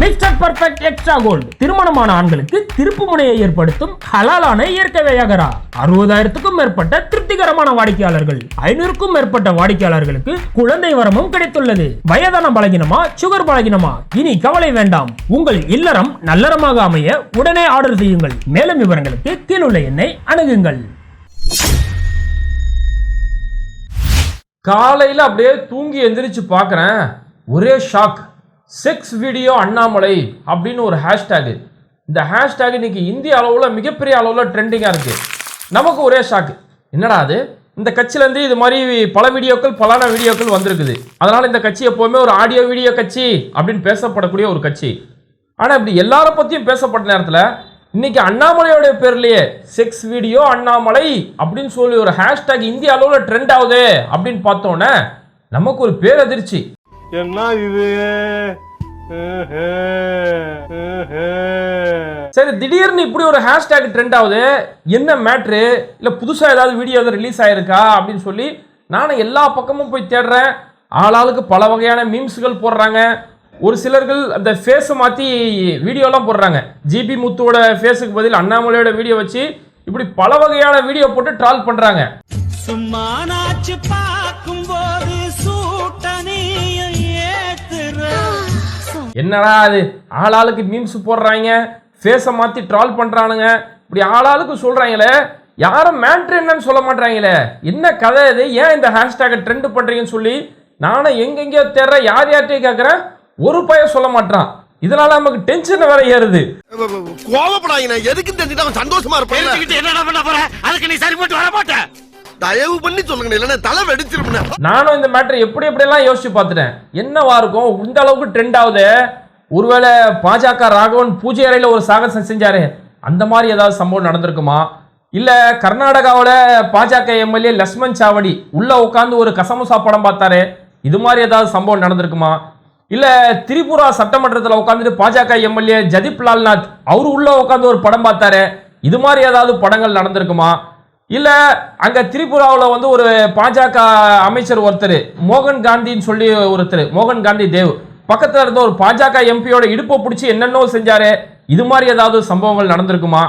Mister perfect extra gold திருமணமான ஆண்களுக்கு திருப்பு முனையை ஏற்படுத்தும் ஹலாலான இயற்கை வையகரா. அறுபதாயிரத்துக்கும் மேற்பட்ட திருப்திகரமான வாடிக்கையாளர்கள். ஐநூறுக்கும் மேற்பட்ட வாடிக்கையாளர்களுக்கு குழந்தை வரமும் கிடைத்துள்ளது. வயதான பலகினமா சுகர் பலகினமா? இனி கவலை வேண்டாம். உங்கள் இல்லறம் நல்லறமாக அமைய உடனே ஆர்டர் செய்யுங்கள். மேலும் விவரங்களுக்கு கீழுள்ள எண்ணை அணுகுங்கள். காலையில் அப்படியே தூங்கி எந்திரிச்சு பார்க்குறேன். ஒரே ஷாக் செக்ஸ் வீடியோ அண்ணாமலை அப்படின்னு ஒரு ஹேஷ்டேகு இந்த ஹேஷ்டேக் இன்றைக்கி இந்திய அளவில் மிகப்பெரிய அளவில் ட்ரெண்டிங்காக இருக்குது நமக்கு ஒரே ஷாக் என்னடா அது? இந்த கட்சியிலேருந்து இது மாதிரி பல வீடியோக்கள் பலான வீடியோக்கள் வந்திருக்குது. அதனால் இந்த கட்சி எப்போவுமே ஒரு ஆடியோ வீடியோ கட்சி அப்படின்னு பேசப்படக்கூடிய ஒரு கட்சி. ஆனால் இப்படி எல்லாரை பற்றியும் பேசப்பட்ட நேரத்தில் இன்றைக்கி அண்ணாமலையோடைய பேர்லேயே செக்ஸ் வீடியோ அண்ணாமலை அப்படின்னு சொல்லி ஒரு ஹேஷ்டேக் இந்திய அளவில் ட்ரெண்ட் ஆகுது அப்படின்னு பார்த்தோன்னே நமக்கு ஒரு பேரதிர்ச்சி. என்ன இது? சரி திடீர்னு இப்படி ஒரு ஹேஷ்டேக் ட்ரெண்ட் ஆகுது. என்ன மேட்ரு இல்லை புதுசாக ஏதாவது வீடியோ எதாவது ரிலீஸ் ஆயிருக்கா? அப்படின்னு சொல்லி நானும் எல்லா பக்கமும் போய் தேடுறேன். ஆளாளுக்கு பல வகையான மீம்ஸ்கள் போடுறாங்க. ஒரு சிலர்கள் அந்த ஃபேஸை மாற்றி வீடியோலாம் போடுறாங்க. ஜிபி முத்துவோட ஃபேஸுக்கு பதில் அண்ணாமலையோட வீடியோ வச்சு இப்படி பல வகையான வீடியோ போட்டு ட்ரால் பண்ணுறாங்க சும்மா என்னடா அது? ஆளாளுக்கு மீம்ஸ் போடுறாங்க. ஃபேஸை மாற்றி ட்ரால் பண்ணுறானுங்க இப்படி ஆளாளுக்கு சொல்கிறாங்களே யாரும் மேட்ரு என்னன்னு சொல்ல மாட்றாங்களே. என்ன கதை இது? ஏன் இந்த ஹேஷ்டேக்கை ட்ரெண்ட் பண்ணுறீங்கன்னு சொல்லி நானும் எங்கெங்கேயோ தேடுற யார் யார்கிட்டயும் கேட்குறேன் ஒரு பையன் சொல்ல மாட்டான் இதனால நமக்கு டென்ஷன் வேற ஏறுது. கோவப்படாதீங்க. எதுக்கு தெரிஞ்சுட்டு அவன் சந்தோஷமா இருப்பான் என்னடா பண்ண போற? அதுக்கு நீ சரிப்பட்டு வர மாட்ட தயவு பண்ணி சொல்லுங்க இல்லைன்னா தலை வெடிச்சிருப்பேன் நானும் இந்த மேட்டர் எப்படி எப்படியெல்லாம் யோசிச்சு பார்த்துட்டேன். என்னவா இருக்கும்? இந்த அளவுக்கு ட்ரெண்ட் ஆகுது. ஒருவேளை பாஜக ராகவன் பூஜை அறையில் ஒரு சாகசம் செஞ்சாரு. அந்த மாதிரி ஏதாவது சம்பவம் நடந்திருக்குமா? இல்லை கர்நாடகாவில் பாஜக எம்எல்ஏ லக்ஷ்மண் சாவடி உள்ளே உட்காந்து ஒரு கசமுசா படம் பார்த்தாரு. இது மாதிரி ஏதாவது சம்பவம் நடந்திருக்குமா? இல்லை திரிபுரா சட்டமன்றத்தில் உட்காந்துட்டு பாஜக எம்எல்ஏ ஜதிப் லால்நாத் அவரு உள்ளே உட்காந்து ஒரு படம் பார்த்தாரு. இது மாதிரி ஏதாவது படங்கள் நடந்திருக்குமா? இல்லை அங்கே திரிபுராவில் வந்து ஒரு பாஜக அமைச்சர் ஒருத்தர் மோகன் காந்தின்னு சொல்லி ஒருத்தர் மோகன் காந்தி தேவ். பக்கத்தில் இருந்த ஒரு பாஜக எம்பியோட இடுப்பை பிடிச்சி என்னென்னோ செஞ்சாரு. இது மாதிரி ஏதாவது சம்பவங்கள் நடந்திருக்குமா?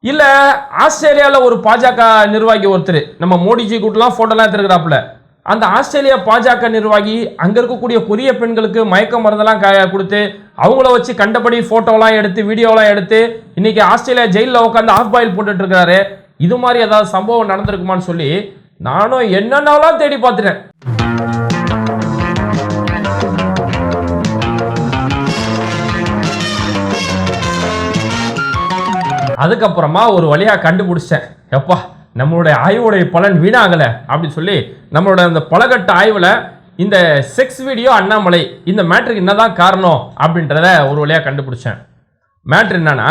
இல்லை ஆஸ்திரேலியாவில் ஒரு பாஜக நிர்வாகி ஒருத்தர் நம்ம மோடிஜி கூட்டலாம் ஃபோட்டோலாம் எடுத்துருக்கிறாப்புல. அந்த ஆஸ்திரேலியா பாஜக நிர்வாகி அங்கே இருக்கக்கூடிய கொரிய பெண்களுக்கு மயக்க மருந்தெல்லாம் க- கொடுத்து அவங்கள வச்சு கண்டபடி ஃபோட்டோலாம் எடுத்து வீடியோலாம் எடுத்து இன்னைக்கு ஆஸ்திரேலியா ஜெயிலில் உட்காந்து ஆஃப் பாயில் போட்டுட்டு இருக்கிறாரு. இது மாதிரி ஏதாவது சம்பவம் நடந்திருக்குமான்னு சொல்லி நானும் என்னென்னலாம் தேடி பார்த்துட்டேன். அதுக்கப்புறமா ஒரு வழியாக கண்டுபிடிச்சேன் எப்பா நம்மளுடைய ஆய்வுடைய பலன் வீணாகலை அப்படின்னு சொல்லி நம்மளோட அந்த பலகட்ட ஆய்வில் இந்த செக்ஸ் வீடியோ அண்ணாமலை இந்த மேட்ருக்கு என்னதான் காரணம் அப்படின்றத ஒரு வழியாக கண்டுபிடிச்சேன். மேட்ரு என்னன்னா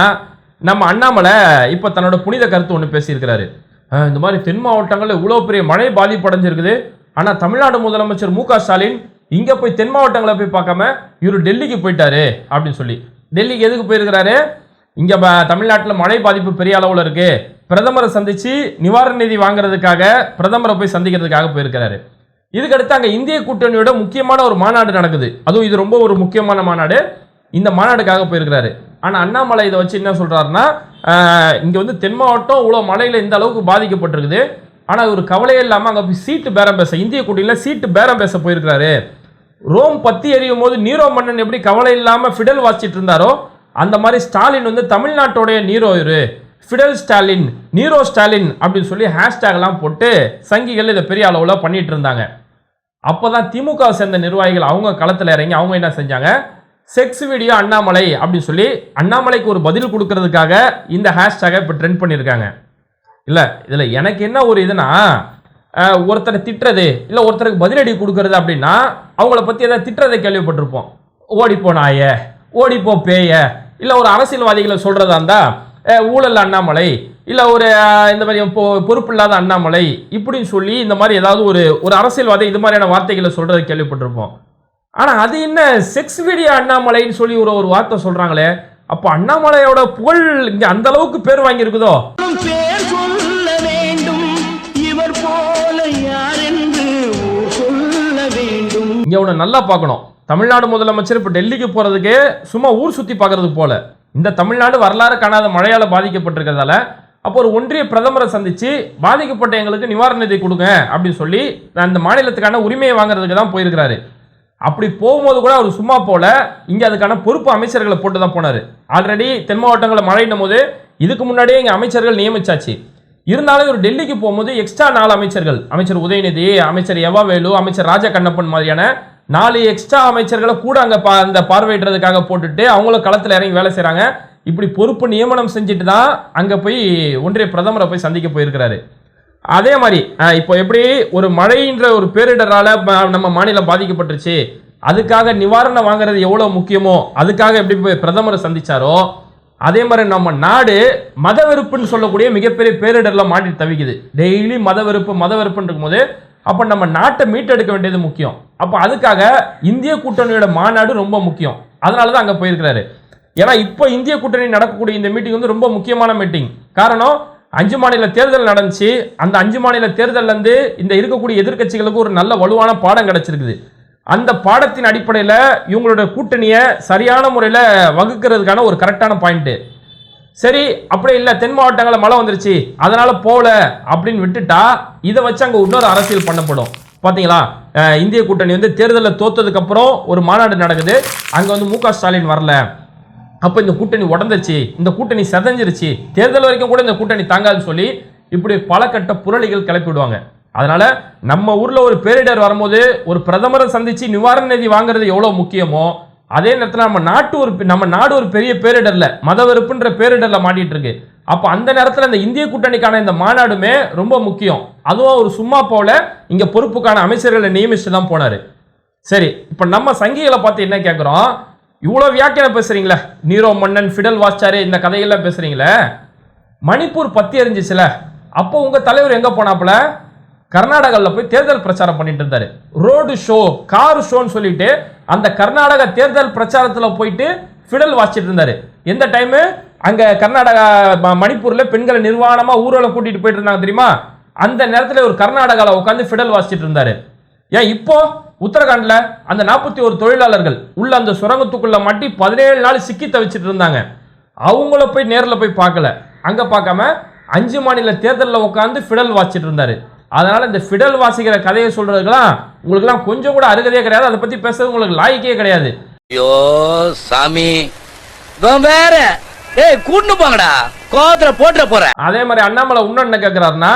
நம்ம அண்ணாமலை இப்போ தன்னோட புனித கருத்து ஒன்று பேசியிருக்கிறாரு. இந்த மாதிரி தென் மாவட்டங்களில் இவ்வளோ பெரிய மழை பாதிப்படைஞ்சிருக்குது ஆனால் தமிழ்நாடு முதலமைச்சர் மு க ஸ்டாலின் இங்கே போய் தென் மாவட்டங்களை போய் பார்க்காம இவர் டெல்லிக்கு போயிட்டாரு அப்படின்னு சொல்லி. டெல்லிக்கு எதுக்கு போயிருக்கிறாரு? இங்கே தமிழ்நாட்டில் மழை பாதிப்பு பெரிய அளவில் இருக்குது பிரதமரை சந்தித்து நிவாரண நிதி வாங்குறதுக்காக பிரதமரை போய் சந்திக்கிறதுக்காக போயிருக்கிறாரு. இதுக்கடுத்து அங்கே இந்திய கூட்டணியோட முக்கியமான ஒரு மாநாடு நடக்குது. அதுவும் இது ரொம்ப ஒரு முக்கியமான மாநாடு. இந்த மாநாடுக்காக போயிருக்கிறாரு. ஆனால் அண்ணாமலை இதை வச்சு என்ன சொல்கிறாருன்னா இங்கே வந்து தென் மாவட்டம் இவ்வளோ மழையில் இந்த அளவுக்கு பாதிக்கப்பட்டிருக்குது. ஆனால் ஒரு கவலையே இல்லாமல் அங்கே போய் சீட்டு பேரம் பேச இந்திய கூட்டணியில் சீட்டு பேரம் பேச போயிருக்கிறாரு. ரோம் பற்றி எறியும் போது நீரோ மன்னன் எப்படி கவலை இல்லாமல் ஃபிடல் வாசிச்சிட்டு இருந்தாரோ அந்த மாதிரி ஸ்டாலின் வந்து தமிழ்நாட்டோடைய நீரோ இரு ஃபிடல் ஸ்டாலின் நீரோ ஸ்டாலின் அப்படின்னு சொல்லி ஹேஷ்டேக்லாம் போட்டு சங்கிகள் இதை பெரிய அளவில் பண்ணிட்டு இருந்தாங்க. அப்போ தான் திமுக சேர்ந்த நிர்வாகிகள் அவங்க களத்தில் இறங்கி அவங்க என்ன செஞ்சாங்க? செக்ஸ் வீடியோ அண்ணாமலை அப்படின்னு சொல்லி அண்ணாமலைக்கு ஒரு பதில் கொடுக்கறதுக்காக இந்த ஹேஷ்டேகை இப்போ ட்ரெண்ட் பண்ணியிருக்காங்க இல்லை இதில் எனக்கு என்ன ஒரு இதுனா ஒருத்தரை திட்டுறது இல்லை ஒருத்தருக்கு பதிலடி கொடுக்கறது அப்படின்னா அவங்கள பற்றி ஏதாவது திட்டுறதை கேள்விப்பட்டிருப்போம். ஓடிப்போ நாய ஓடிப்போ பேய இல்லை ஒரு அரசியல்வாதிகளை சொல்கிறதா இருந்தால் ஊழல் அண்ணாமலை இல்லை ஒரு இந்த மாதிரி பொ பொறுப்பு இல்லாத அண்ணாமலை இப்படின்னு சொல்லி இந்த மாதிரி ஏதாவது ஒரு ஒரு அரசியல்வாதி இது மாதிரியான வார்த்தைகளை சொல்கிறத கேள்விப்பட்டிருப்போம். ஆனால் அது என்ன செக்ஸ் வீடியோ அண்ணாமலைன்னு சொல்லி ஒரு ஒரு வார்த்தை சொல்கிறாங்களே அப்போ அண்ணாமலையோட புகழ் இங்கே அந்த அளவுக்கு பேர் வாங்கியிருக்குதோ? பேர் சொல்ல வேண்டும் இவர் போல யார் என்று ஊர் சொல்ல வேண்டும். இங்கே ஒன்று நல்லா பார்க்கணும். தமிழ்நாடு முதலமைச்சர் இப்போ டெல்லிக்கு போறதுக்கே சும்மா ஊர் சுத்தி பார்க்கறதுக்கு போல. இந்த தமிழ்நாடு வரலாறு காணாத மழையால பாதிக்கப்பட்டிருக்கிறதால அப்போ ஒரு ஒன்றிய பிரதமரை சந்திச்சு பாதிக்கப்பட்ட எங்களுக்கு நிவாரண நிதி கொடுங்க அப்படின்னு சொல்லி அந்த மாநிலத்துக்கான உரிமையை வாங்குறதுக்கு தான் போயிருக்கிறாரு. அப்படி போகும்போது கூட அவர் சும்மா போல இங்கே அதுக்கான பொறுப்பு அமைச்சர்களை போட்டு தான் போனார். ஆல்ரெடி தென் மாவட்டங்களில் மழைன்னும் போது இதுக்கு முன்னாடியே இங்கே அமைச்சர்கள் நியமிச்சாச்சு. இருந்தாலும் இவர் டெல்லிக்கு போகும்போது எக்ஸ்ட்ரா நாலு அமைச்சர்கள் அமைச்சர் உதயநிதி அமைச்சர் எவாவேலு அமைச்சர் ராஜா கண்ணப்பன் மாதிரியான நாலு எக்ஸ்ட்ரா அமைச்சர்களை கூட அங்கே பா அந்த பார்வையிடுறதுக்காக போட்டுட்டு அவங்களும் களத்தில் இறங்கி வேலை செய்கிறாங்க இப்படி பொறுப்பு நியமனம் செஞ்சுட்டு தான் அங்கே போய் ஒன்றிய பிரதமரை போய் சந்திக்க போயிருக்கிறாரு. அதே மாதிரி இப்போ எப்படி ஒரு மழைன்ற ஒரு பேரிடரால் நம்ம மாநிலம் பாதிக்கப்பட்டுருச்சு. அதுக்காக நிவாரணம் வாங்குறது எவ்வளோ முக்கியமோ அதுக்காக எப்படி போய் பிரதமரை சந்திச்சாரோ அதே மாதிரி நம்ம நாடு மத வெறுப்புன்னு சொல்லக்கூடிய மிகப்பெரிய பேரிடரில் மாட்டி தவிக்குது. டெய்லி மத வெறுப்பு மத வெறுப்புன்னு இருக்கும்போது அப்போ நம்ம நாட்டை மீட்டெடுக்க வேண்டியது முக்கியம். அப்போ அதுக்காக இந்திய கூட்டணியோட மாநாடு ரொம்ப முக்கியம். அதனால தான் அங்கே போயிருக்கிறாரு. ஏன்னா இப்போ இந்திய கூட்டணி நடக்கக்கூடிய இந்த மீட்டிங் வந்து ரொம்ப முக்கியமான மீட்டிங் காரணம் அஞ்சு மாநில தேர்தல் நடந்துச்சு. அந்த அஞ்சு மாநில தேர்தல்லேருந்து இந்த இருக்கக்கூடிய எதிர்க்கட்சிகளுக்கு ஒரு நல்ல வலுவான பாடம் கிடச்சிருக்குது. அந்த பாடத்தின் அடிப்படையில் இவங்களோட கூட்டணியை சரியான முறையில் வகுக்கிறதுக்கான ஒரு கரெக்டான பாயிண்ட்டு. சரி அப்படியே இல்லை தென் மாவட்டங்களில் மழை வந்துருச்சு அதனால் போகல அப்படின்னு விட்டுட்டா இதை வச்சு அங்கே இன்னொரு அரசியல் பண்ணப்படும். பார்த்தீங்களா இந்திய கூட்டணி வந்து தேர்தலில் தோத்ததுக்கப்புறம் ஒரு மாநாடு நடக்குது. அங்கே வந்து மு ஸ்டாலின் வரல. அப்போ இந்த கூட்டணி உடந்துருச்சு இந்த கூட்டணி செதஞ்சிருச்சு தேர்தல் வரைக்கும் கூட இந்த கூட்டணி தாங்காதுன்னு சொல்லி இப்படி பல கட்ட புரளிகள் கிளப்பி விடுவாங்க. அதனால நம்ம ஊர்ல ஒரு பேரிடர் வரும்போது ஒரு பிரதமரை சந்திச்சு நிவாரண நிதி வாங்குறது எவ்வளவு முக்கியமோ அதே நேரத்தில் நம்ம நாட்டு ஒரு நம்ம நாடு ஒரு பெரிய பேரிடர்ல மத வெறுப்புன்ற பேரிடர்ல மாட்டிட்டு இருக்கு அப்போ அந்த நேரத்தில் இந்த இந்திய கூட்டணிக்கான இந்த மாநாடுமே ரொம்ப முக்கியம். அதுவும் ஒரு சும்மா போல இங்க பொறுப்புக்கான அமைச்சர்களை நியமிச்சுட்டு தான் போனாரு. சரி இப்போ நம்ம சங்கிகளை பார்த்து என்ன கேட்குறோம் இவ்வளோ வியாக்கியம் பேசுறீங்களே? நீரோ மன்னன் ஃபிடல் வாச்சாரு இந்த கதையெல்லாம் பேசுறீங்களே? மணிப்பூர் பத்தி எரிஞ்சிச்சுல அப்போ உங்கள் தலைவர் எங்கே போனாப்புல? கர்நாடகாவில் போய் தேர்தல் பிரச்சாரம் பண்ணிட்டு இருந்தாரு. ரோடு ஷோ கார் ஷோன்னு சொல்லிட்டு அந்த கர்நாடக தேர்தல் பிரச்சாரத்தில் போயிட்டு ஃபிடல் வாசிச்சிட்டு இருந்தாரு. எந்த டைமு? அங்கே கர்நாடகா மணிப்பூரில் பெண்களை நிர்வாணமாக ஊரில் கூட்டிகிட்டு போயிட்டு இருந்தாங்க தெரியுமா? அந்த நேரத்தில் ஒரு கர்நாடகாவில் உட்காந்து ஃபிடல் வாசிச்சிட்டு இருந்தாரு. ஏன் இப்போ? உத்தரகாண்ட்ல அந்த நாற்பத்தி ஒரு தொழிலாளர்கள் உள்ள அந்த சுரங்கத்துக்குள்ள மாட்டி பதினேழு நாள் சிக்கி தவிச்சிட்டு இருந்தாங்க. அவங்கள போய் நேர்ல போய் பார்க்கல. அங்க பார்க்காம அஞ்சு மாநில தேர்தல்ல உட்காந்து ஃபிடல் வாசிச்சிட்டு இருந்தாரு. அதனால இந்த ஃபிடல் வாசிக்கிற கதையை சொல்றதுக்கெல்லாம் உங்களுக்குலாம் கொஞ்சம் கூட அருகதையே கிடையாது. அதை பத்தி பேசுறது உங்களுக்கு லாய்க்கே கிடையாது. ஐயோ சாமி. வேற. ஏய் கூட்டு போங்கடா. கோவத்துல போட்டுற போற அதே மாதிரி அண்ணாமலை இன்னும் என்ன கேட்கிறாருன்னா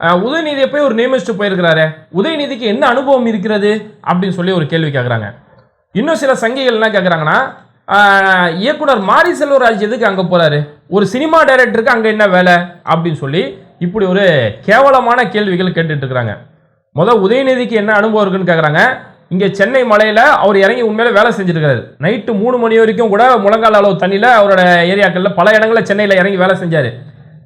உதயநிதியை போய் ஒரு நியமிச்சுட்டு போயிருக்கிறாரு? உதயநிதிக்கு என்ன அனுபவம் இருக்கிறது? அப்படின்னு சொல்லி ஒரு கேள்வி கேட்குறாங்க இன்னும் சில சங்கிகள் என்ன கேட்குறாங்கன்னா இயக்குனர் மாரி செல்வராஜ் எதுக்கு அங்கே போகிறாரு ஒரு சினிமா டைரக்டருக்கு அங்கே என்ன வேலை? அப்படின்னு சொல்லி இப்படி ஒரு கேவலமான கேள்விகள் கேட்டுட்ருக்குறாங்க முதல் உதயநிதிக்கு என்ன அனுபவம் இருக்குன்னு கேட்குறாங்க இங்கே சென்னை மலையில் அவர் இறங்கி உண்மையில வேலை செஞ்சுருக்காரு. நைட்டு மூணு மணி வரைக்கும் கூட முழங்கால் அளவு தண்ணியில் அவரோட ஏரியாக்களில் பல இடங்களில் சென்னையில் இறங்கி வேலை செஞ்சார்.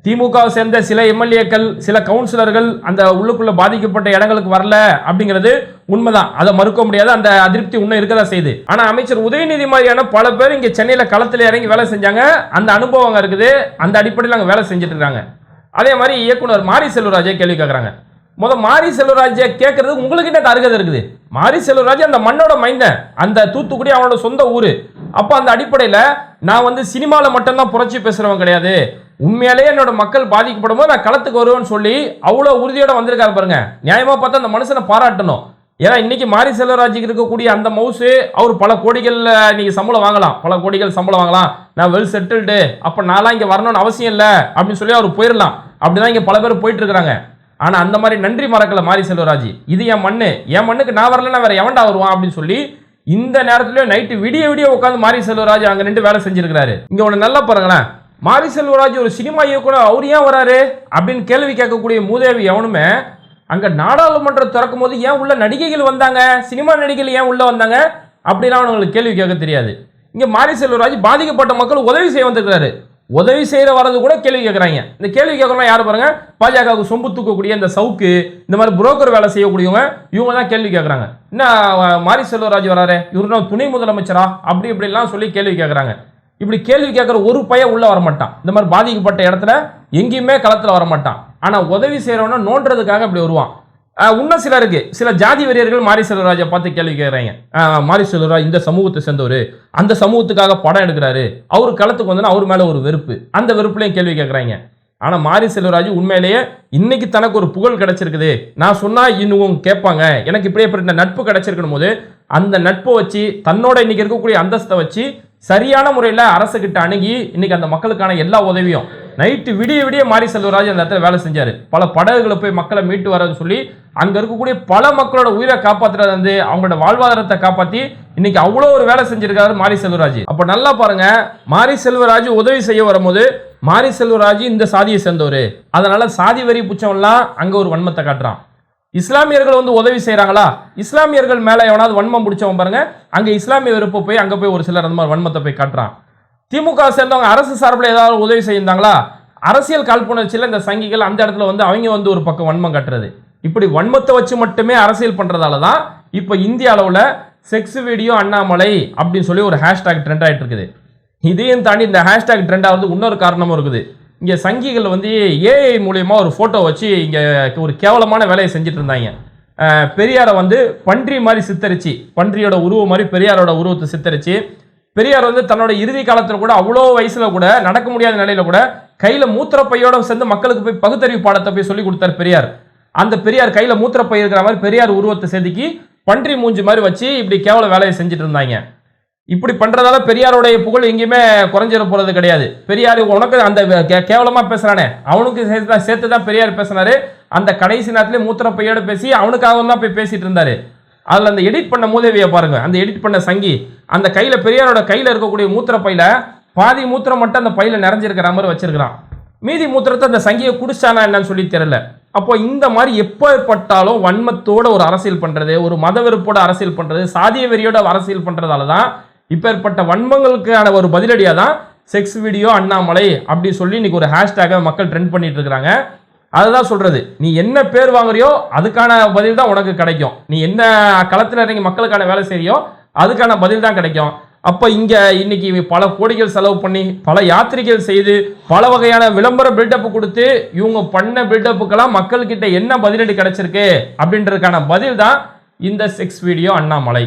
திமுகவை சேர்ந்த சில எம்எல்ஏக்கள் சில கவுன்சிலர்கள் அந்த உள்ளுக்குள்ள பாதிக்கப்பட்ட இடங்களுக்கு வரல அப்படிங்கிறது உண்மைதான். அதை மறுக்க முடியாது. அந்த அதிருப்தி இன்னும் இருக்கதா செய்யுது. ஆனால் அமைச்சர் உதயநிதி மாதிரியான பல பேர் இங்கே சென்னையில் களத்தில் இறங்கி வேலை செஞ்சாங்க. அந்த அனுபவம் இருக்குது. அந்த அடிப்படையில் அங்கே வேலை செஞ்சுட்டு இருக்காங்க. அதே மாதிரி இயக்குனர் மாரி செல்வராஜை கேள்வி கேட்குறாங்க முத மாரி செல்வராஜை கேட்கறது உங்களுக்கு என்ன அருகதை இருக்குது? மாரி செல்வராஜ் அந்த மண்ணோட மைந்தன். அந்த தூத்துக்குடி அவனோட சொந்த ஊர். அப்போ அந்த அடிப்படையில் நான் வந்து சினிமாவில் மட்டும்தான் புரட்சி பேசுகிறவன் கிடையாது. உண்மையாலேயே என்னோட மக்கள் பாதிக்கப்படும் போது நான் களத்துக்கு வருவேன்னு சொல்லி அவ்வளோ உறுதியோட வந்திருக்காரு பாருங்க. நியாயமா பார்த்தா அந்த மனுஷனை பாராட்டணும். ஏன்னா இன்னைக்கு மாரி செல்வராஜுக்கு இருக்கக்கூடிய அந்த மவுசு அவர் பல கோடிகளில் நீங்கள் சம்பளம் வாங்கலாம். பல கோடிகள் சம்பளம் வாங்கலாம். நான் வெல் செட்டில்டு அப்போ நான்லாம் இங்கே வரணும்னு அவசியம் இல்லை அப்படின்னு சொல்லி அவர் போயிடலாம் அப்படிதான் இங்கே பல பேர் போயிட்டு இருக்கிறாங்க ஆனால் அந்த மாதிரி நன்றி மறக்கல மாரி செல்வராஜ். இது என் மண்ணு. என் மண்ணுக்கு நான் வரலன்னா வேற எவன்டா வருவான் அப்படின்னு சொல்லி இந்த நேரத்துலயும் நைட்டு விடிய விடிய உட்காந்து மாரி செல்வராஜ் அங்கே நின்று வேலை செஞ்சிருக்கிறாரு. இங்கே ஒன்று நல்லா பாருங்களேன். மாரி செல்வராஜ் ஒரு சினிமா இயக்குனர் அவர் ஏன் வராரு? அப்படின்னு கேள்வி கேட்கக்கூடிய மூதேவி எவனுமே அங்கே நாடாளுமன்றம் திறக்கும் போது ஏன் உள்ள நடிகைகள் வந்தாங்க? சினிமா நடிகைகள் ஏன் உள்ளே வந்தாங்க? அப்படிலாம் அவங்களுக்கு கேள்வி கேட்க தெரியாது. இங்கே மாரி செல்வராஜ் பாதிக்கப்பட்ட மக்கள் உதவி செய்ய வந்திருக்கிறாரு. உதவி செய்கிற வரது கூட கேள்வி கேட்குறாங்க. இந்த கேள்வி கேட்கறவங்க யார் பாருங்க? பாஜகவுக்கு சொம்பு தூக்கக்கூடிய இந்த சவுக்கு இந்த மாதிரி புரோக்கர் வேலை செய்யக்கூடியவங்க இவங்க தான் கேள்வி கேட்குறாங்க. என்ன மாரி செல்வராஜ் வராரு? இவர் துணை முதலமைச்சரா? அப்படி இப்படிலாம் சொல்லி கேள்வி கேட்குறாங்க. இப்படி கேள்வி கேட்குற ஒரு பையன் உள்ளே வரமாட்டான். இந்த மாதிரி பாதிக்கப்பட்ட இடத்துல எங்கேயுமே களத்தில் வரமாட்டான். ஆனால் உதவி செய்கிறவன நோண்டுறதுக்காக இப்படி வருவான். இன்னும் சிலருக்கு சில ஜாதி வெறியர்கள் மாரி செல்வராஜை பார்த்து கேள்வி கேட்குறாங்க. மாரி செல்வராஜ் இந்த சமூகத்தை சேர்ந்தவர் அந்த சமூகத்துக்காக படம் எடுக்கிறாரு. அவர் களத்துக்கு வந்தோன்னா அவர் மேலே ஒரு வெறுப்பு. அந்த வெறுப்புலையும் கேள்வி கேட்குறாங்க. ஆனால் மாரி செல்வராஜ் உண்மையிலேயே இன்னைக்கு தனக்கு ஒரு புகழ் கிடைச்சிருக்குது. நான் சொன்னால் இன்னும் கேட்பாங்க. எனக்கு இப்படியேப்பட்ட நட்பு கிடைச்சிருக்கணும் போது அந்த நட்பை வச்சு தன்னோட இன்னைக்கு இருக்கக்கூடிய அந்தஸ்தை வச்சு சரியான முறையில் அரசுக்கிட்ட அணுகி இன்னைக்கு அந்த மக்களுக்கான எல்லா உதவியும் நைட்டு விடிய விடிய மாரி செல்வராஜ் அந்த இடத்துல வேலை செஞ்சார். பல படகுகளை போய் மக்களை மீட்டு வரன்னு சொல்லி அங்கே இருக்கக்கூடிய பல மக்களோட உயிரை காப்பாற்றுறது வந்து அவங்களோட வாழ்வாதாரத்தை காப்பாற்றி இன்னைக்கு அவ்வளோ ஒரு வேலை செஞ்சிருக்காரு மாரி செல்வராஜ். அப்போ நல்லா பாருங்க மாரி செல்வராஜ் உதவி செய்ய வரும்போது மாரி செல்வராஜ் இந்த சாதியை சேர்ந்தவர். அதனால சாதி வரி புச்சம்லாம் அங்கே ஒரு வன்மத்தை காட்டுறான். இஸ்லாமியர்கள் வந்து உதவி செய்கிறாங்களா இஸ்லாமியர்கள் மேலே எவனாவது வன்மம் பிடிச்சவன் பாருங்க. அங்கே இஸ்லாமிய வெறுப்பு போய் அங்கே போய் ஒரு சிலர் அந்த மாதிரி வன்மத்தை போய் காட்டுறான். திமுக சேர்ந்தவங்க அரசு சார்பில் ஏதாவது உதவி செய்யிருந்தாங்களா அரசியல் காழ்ப்புணர்ச்சியில் இந்த சங்கிகள் அந்த இடத்துல வந்து அவங்க வந்து ஒரு பக்கம் வன்மம் கட்டுறது. இப்படி வன்மத்தை வச்சு மட்டுமே அரசியல் பண்ணுறதால தான் இப்போ இந்திய அளவில் செக்ஸ் வீடியோ அண்ணாமலை அப்படின்னு சொல்லி ஒரு ஹேஷ்டாக் ட்ரெண்ட் ஆகிட்டு இருக்குது. இதையும் தாண்டி இந்த ஹேஷ்டாக் ட்ரெண்ட் ஆகிறது இன்னொரு காரணமும் இருக்குது. இங்கே சங்கிகள் வந்து ஏஐ மூலயமா ஒரு ஃபோட்டோ வச்சு இங்கே ஒரு கேவலமான வேலையை செஞ்சுட்டு இருந்தாங்க. பெரியாரை வந்து பன்றி மாதிரி சித்தரிச்சு பன்றியோட உருவம் மாதிரி பெரியாரோட உருவத்தை சித்தரிச்சு பெரியார் வந்து தன்னோட இறுதி காலத்தில் கூட அவ்வளோ வயசில் கூட நடக்க முடியாத நிலையில் கூட கையில் மூத்திரப்பையோட சேர்ந்து மக்களுக்கு போய் பகுத்தறிவு பாடத்தை போய் சொல்லி கொடுத்தார் பெரியார். அந்த பெரியார் கையில் மூத்திரப்பை இருக்கிற மாதிரி பெரியார் உருவத்தை செதுக்கி பன்றி மூஞ்சி மாதிரி வச்சு இப்படி கேவல வேலையை செஞ்சுட்டு இருந்தாங்க. இப்படி பண்றதால பெரியாருடைய புகழ் எங்கேயுமே குறைஞ்சிட போறது கிடையாது. பெரியார் உனக்கு அந்த கே- கேவலமா பேசுறானே. அவனுக்கு சேர்த்து தான் சேர்த்து தான் பெரியார் பேசினாரு. அந்த கடைசி நேரத்துல மூத்திரப்பையோட பேசி அவனுக்காக தான் போய் பேசிட்டு இருந்தாரு. அதில் அந்த எடிட் பண்ண மூதேவியை பாருங்க. அந்த எடிட் பண்ண சங்கி அந்த கையில பெரியாரோட கையில இருக்கக்கூடிய மூத்திரப்பையில பாதி மூத்திரம் மட்டும் அந்த பையில நிறைஞ்சிருக்கிற மாதிரி வச்சிருக்கிறான். மீதி மூத்திரத்தை அந்த சங்கியை குடிச்சானா என்னன்னு சொல்லி தெரியல. அப்போ இந்த மாதிரி எப்பப்பட்டாலும் வன்மத்தோட ஒரு அரசியல் பண்றது ஒரு மத வெறுப்போட அரசியல் பண்றது சாதிய வெறியோட அரசியல் பண்ணுறதால தான் இப்பேற்பட்ட வன்மங்களுக்கான ஒரு பதிலடியாக தான் செக்ஸ் வீடியோ அண்ணாமலை அப்படி சொல்லி இன்னைக்கு ஒரு ஹேஷ்டேக்கை மக்கள் ட்ரெண்ட் பண்ணிட்டு இருக்கிறாங்க. அதுதான் சொல்றது. நீ என்ன பேர் வாங்குறியோ அதுக்கான பதில் தான் உனக்கு கிடைக்கும். நீ என்ன களத்தில் இறங்கி மக்களுக்கான வேலை செய்யறியோ அதுக்கான பதில் தான் கிடைக்கும். அப்போ இங்கே இன்னைக்கு பல கோடிகள் செலவு பண்ணி பல யாத்திரைகள் செய்து பல வகையான விளம்பர பில்டப் கொடுத்து இவங்க பண்ண பில்டப்புக்கெல்லாம் மக்கள்கிட்ட என்ன பதிலடி கிடைச்சிருக்கு அப்படின்றதுக்கான பதில் தான் இந்த செக்ஸ் வீடியோ அண்ணாமலை.